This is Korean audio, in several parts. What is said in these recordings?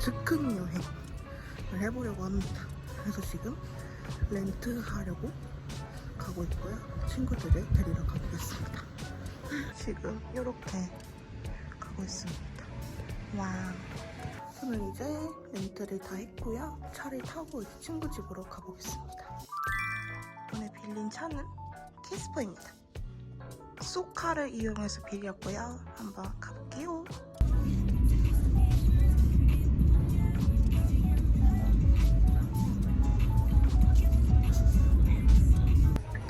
즉흥 여행을 해보려고 합니다. 그래서 지금 렌트하려고 가고 있고요. 친구들을 데리러 가보겠습니다. 지금 이렇게 가고 있습니다. 와. 저는 이제 렌트를 다 했고요. 차를 타고 친구 집으로 가보겠습니다. 오늘 빌린 차는 캐스퍼입니다. 소카를 이용해서 빌렸고요. 한번 가볼게요.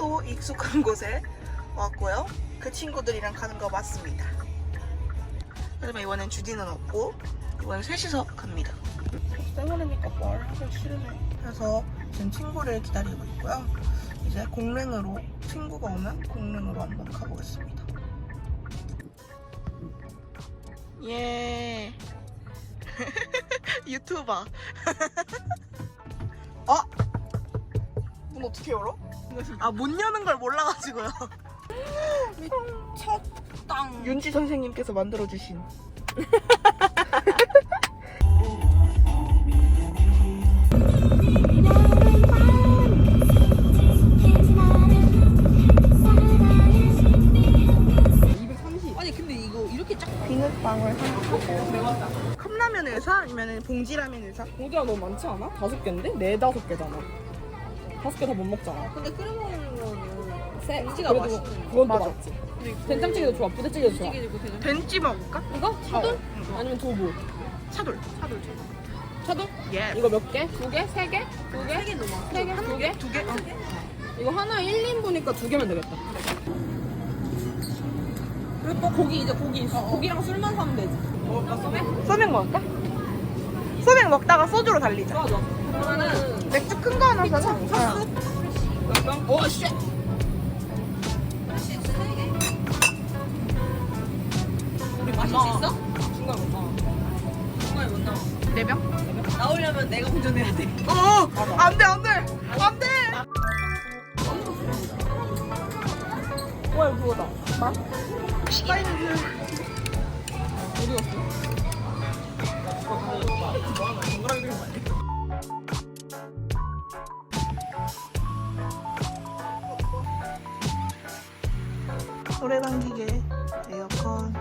또 익숙한 곳에 왔고요. 그 친구들이랑 가는 거 맞습니다. 하지만 이번엔 주디는 없고 이번엔 셋이서 갑니다. 쌩얼이니까 뭘 하기 싫으네. 그래서 지금 친구를 기다리고 있고요. 이제 공랭으로 친구가 오면 공랭으로 한번 가보겠습니다. 예. 유튜버. 어? 문 어떻게 열어? 아, 문 여는 걸 몰라가지고요. 첫 땅. 윤지 선생님께서 만들어주신. 아니 근데 이거 이렇게 쫙 비눗방울 하나 컵라면을 사? 아니면 봉지라면을 사? 고기가 너무 많지 않아? 다섯 개인데? 네 다섯 개잖아. 다섯 개 다 못 먹잖아. 근데 끓여 먹는 거는 세. 김치가 그래도 맛있는 그건 또 맞아. 맞지. 된장찌개도 좋아. 부대찌개도 좋아. 찌개고 되는 벤찌 먹을까? 이거? 차돌? 어, 아니면 두부? 차돌. 차돌. 차돌? 예. 이거 몇 개? 두 개? 세 개? 두 개? 세개 넘어. 세 개? 두 개? 두 개? 어. 이거 하나 1인분이니까 두 개면 되겠다. 그리고 또 고기 이제 고기 있어. 고기랑 술만 사면 되지. 먹을까 소맥? 소맥 먹을까? 소맥 먹다가 소주로 달리자. 좋아 좋아. 그러면은 맥주 큰 거 하나 사자. 어. 오 쉣. 우리 마실 수 있어? 중간 못 나와. 정말 못 나와. 네 병? 나오려면 내가 운전해야 돼. 어! 안 돼, 안 돼! 안 돼! 와 이거 그거다. 사이즈. 어디 갔어? 오래 당기게 에어컨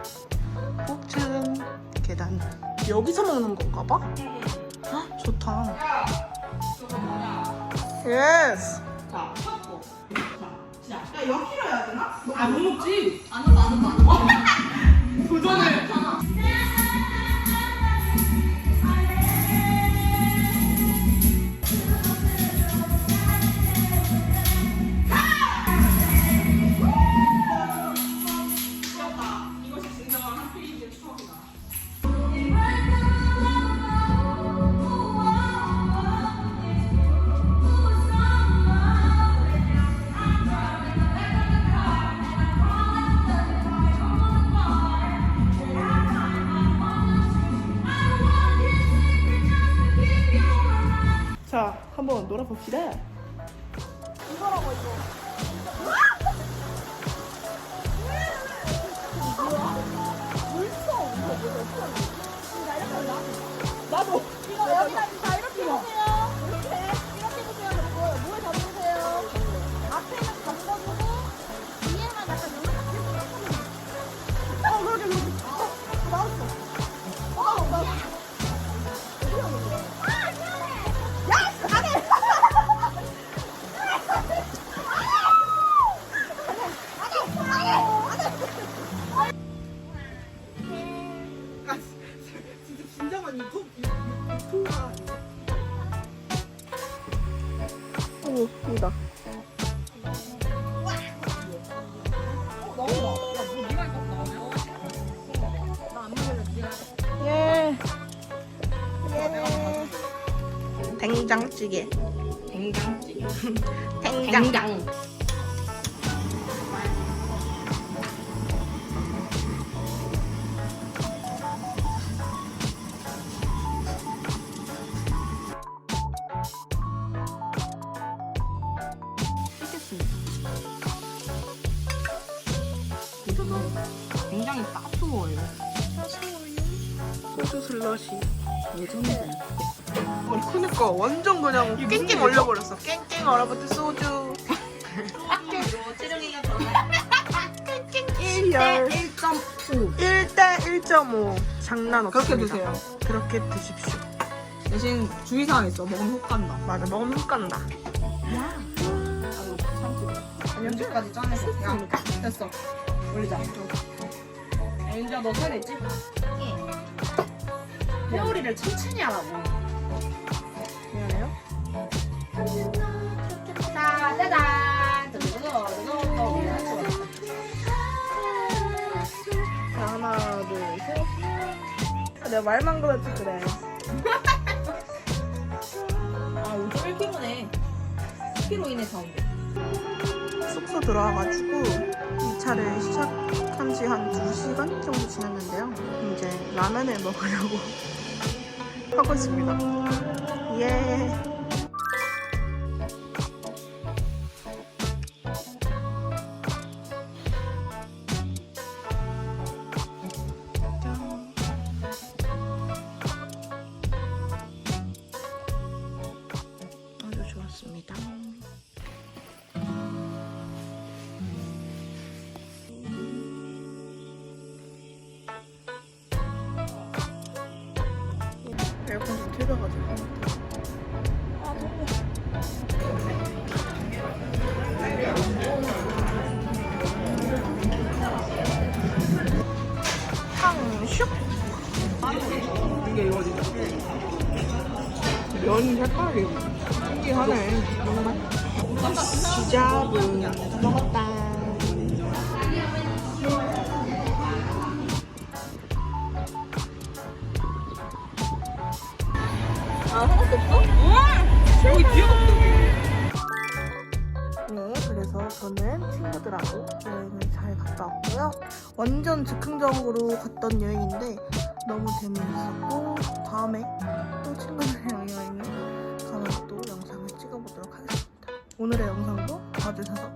꼭튼 계단 여기서 먹는 건가 봐? 헉, 좋다 예스 자, 쳤고. 야 여기로 해야 되나? 안 먹지? 안 온다. 놀아봅시다 이거 여기다 다 이렇게 보세요. 이렇게 된장찌개. 된장찌개. 된장. 된장. 굉장히 따스워요. 소주 슬러시. 예전에. 그니까 완전 그냥 깽깽 얼려버렸어. 깽깽 얼어붙은 소주. 찌릉이가 더 1열 1.5. 1대 1.5 장난 없습니다. 그렇게 드세요. 그렇게 드십시오. 대신 주의사항 있어. 먹으면 훅 간다. 맞아 먹으면 훅 간다. 연주까지 짜내서. 야, 됐어. 올리자. 연주야, 너 살했지? 회오리를 천천히 하라고. 자, 짜잔. 두두두두두. 자, 하나, 둘, 셋. 아, 내가 말만 그렇지 그래. 아, 5.1kg네. 10kg 이내 사온대. 숙소 들어와가지고 이 차를 시작한 지 한 2시간 정도 지났는데요. 이제 라면을 먹으려고 하고 있습니다. 예. 색깔이 신기하네. 지자분 먹었다. 아, 하나도 없어? 여기 뒤에 갔다 왔고요. 완전 즉흥적으로 갔던 여행인데 너무 재미있었고 다음에 또 친구들이랑 여행을 가면 또 영상을 찍어보도록 하겠습니다. 오늘의 영상도 봐주셔서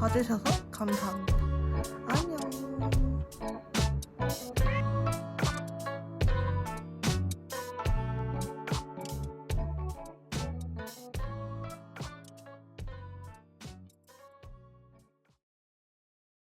봐주셔서 감사합니다.